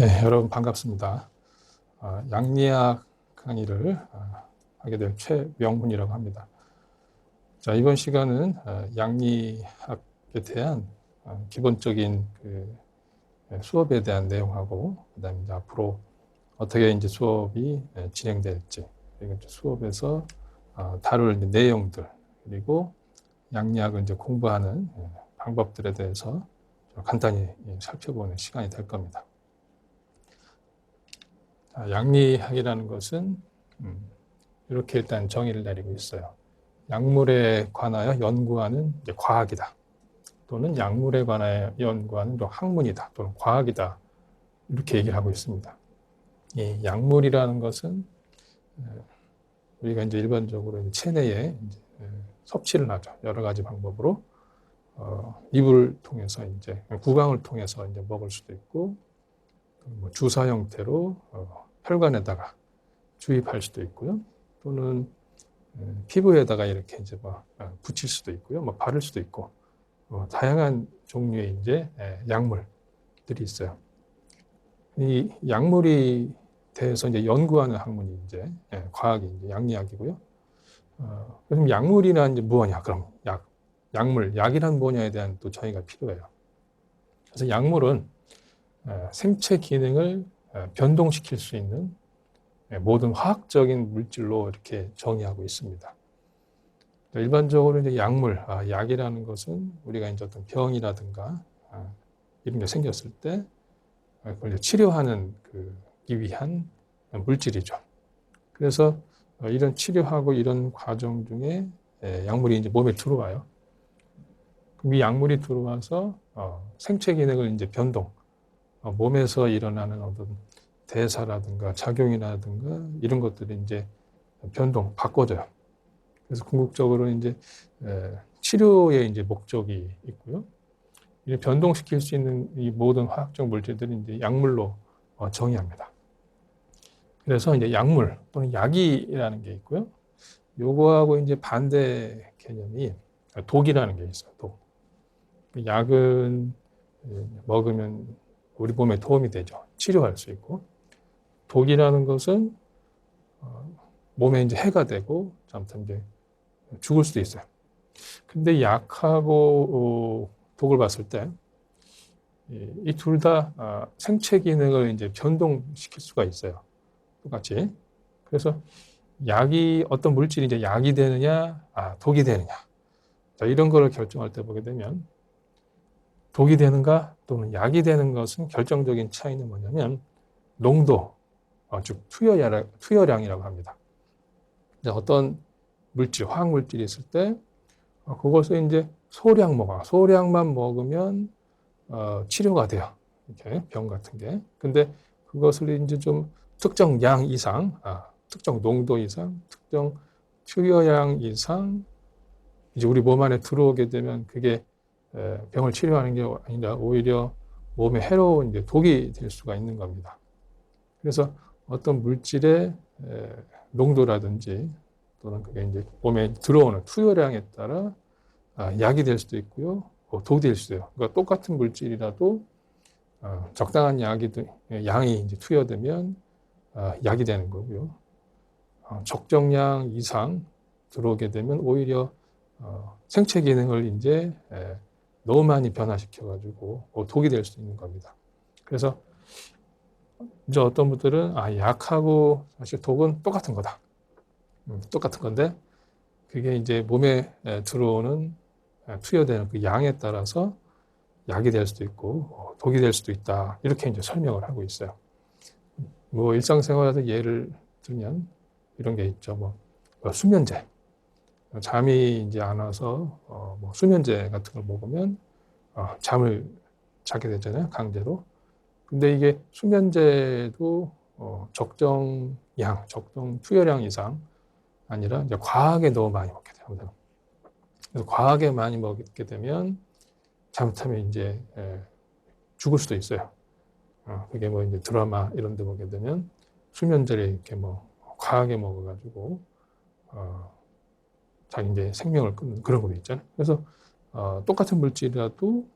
네, 여러분 반갑습니다. 아, 양리학 강의를 아, 하게 될 최명훈이라고 합니다. 자, 이번 시간은 아, 양리학에 대한 아, 기본적인 그 예, 수업에 대한 내용하고 그다음에 이제 앞으로 어떻게 이제 수업이 예, 진행될지 그리고 이제 수업에서 아, 다룰 내용들 그리고 양리학을 이제 공부하는 예, 방법들에 대해서 좀 간단히 예, 살펴보는 시간이 될 겁니다. 자, 양리학이라는 것은 음, 이렇게 일단 정의를 내리고 있어요. 약물에 관하여 연구하는 과학이다. 또는 약물에 관하여 연구하는 또 학문이다. 또는 과학이다. 이렇게 얘기를 하고 있습니다. 이 약물이라는 것은 어, 우리가 이제 일반적으로 체내에 이제 어, 섭취를 하죠. 여러 가지 방법으로 어, 입을 통해서 이제 구강을 통해서 이제 먹을 수도 있고 뭐 주사 형태로 어, 혈관에다가 주입할 수도 있고요. 또는 음, 피부에다가 이렇게 이제 뭐 어, 붙일 수도 있고요. 뭐 바를 수도 있고 어, 다양한 종류의 이제 예, 약물들이 있어요. 이 약물이 대해서 이제 연구하는 학문이 이제 예, 과학이 이제 양리학이고요. 어, 그럼 약물이란 이제 무엇이냐? 그럼 약, 약물, 약이란 뭐냐에 대한 또 정의가 필요해요. 그래서 약물은 예, 생체 기능을 예, 변동시킬 수 있는 예, 모든 화학적인 물질로 이렇게 정의하고 있습니다. 일반적으로 이제 약물, 아, 약이라는 것은 우리가 이제 어떤 병이라든가 아, 이런 게 생겼을 때 그걸 치료하는 그기 위한 물질이죠. 그래서 어, 이런 치료하고 이런 과정 중에 예, 약물이 이제 몸에 들어와요. 그럼 이 약물이 들어와서 어, 생체 기능을 이제 변동, 어, 몸에서 일어나는 어떤 대사라든가 작용이라든가 이런 것들이 이제 변동, 바꿔져요. 그래서 궁극적으로 이제 치료의 이제 목적이 있고요. 이 변동시킬 수 있는 이 모든 화학적 물질들이 이제 약물로 어, 정의합니다. 그래서 이제 약물 또는 약이라는 게 있고요. 요거하고 이제 반대 개념이 독이라는 게 있어요. 독. 약은 먹으면 우리 몸에 도움이 되죠. 치료할 수 있고. 독이라는 것은 어, 몸에 이제 해가 되고 잘못하면 이제 죽을 수도 있어요. 근데 약하고 어, 독을 봤을 때 이 둘다 아, 생체 기능을 이제 변동시킬 수가 있어요. 똑같이. 그래서 약이 어떤 물질이 이제 약이 되느냐, 아, 독이 되느냐. 자, 이런 거를 결정할 때 보게 되면 독이 되는가 또는 약이 되는 것은 결정적인 차이는 뭐냐면 농도, 어, 즉 투여량, 투여량이라고 합니다. 어떤 물질, 화학 물질이 있을 때 어, 그것을 이제 소량 먹어. 소량만 먹으면 어, 치료가 돼요. 이렇게 병 같은 게. 근데 그것을 이제 좀 특정 양 이상, 아, 특정 농도 이상, 특정 투여량 이상 이제 우리 몸 안에 들어오게 되면 그게 병을 치료하는 게 아니라 오히려 몸에 해로운 이제 독이 될 수가 있는 겁니다. 그래서 어떤 물질의 농도라든지 또는 그게 이제 몸에 들어오는 투여량에 따라 아, 약이 될 수도 있고요. 뭐 독이 될 수도 있어요. 그러니까 똑같은 물질이라도 어, 적당한 약이, 양이 이제 투여되면 아, 약이 되는 거고요. 어, 적정량 이상 들어오게 되면 오히려 어, 생체 기능을 이제 너무 많이 변화시켜가지고 뭐 독이 될 수 있는 겁니다. 그래서 이제 어떤 분들은 아 약하고 사실 독은 똑같은 거다. 음, 똑같은 건데 그게 이제 몸에 들어오는 투여되는 그 양에 따라서 약이 될 수도 있고 어, 독이 될 수도 있다 이렇게 이제 설명을 하고 있어요. 뭐 일상생활에서 예를 들면 이런 게 있죠. 뭐, 뭐 수면제 잠이 이제 안 와서 어, 뭐 수면제 같은 걸 먹으면 어, 잠을 자게 되잖아요 강제로. 근데 이게 수면제도 어, 적정 양, 적정 투여량 이상 아니라 이제 과하게 너무 많이 먹게 돼요. 그래서 과하게 많이 먹게 되면 잘못하면 이제 에, 죽을 수도 있어요. 어, 그게 뭐 이제 드라마 이런 데 보게 되면 수면제를 이렇게 뭐 과하게 먹어가지고 어, 자기 이제 생명을 끊는 그런 것도 있잖아요. 그래서 어, 똑같은 물질이라도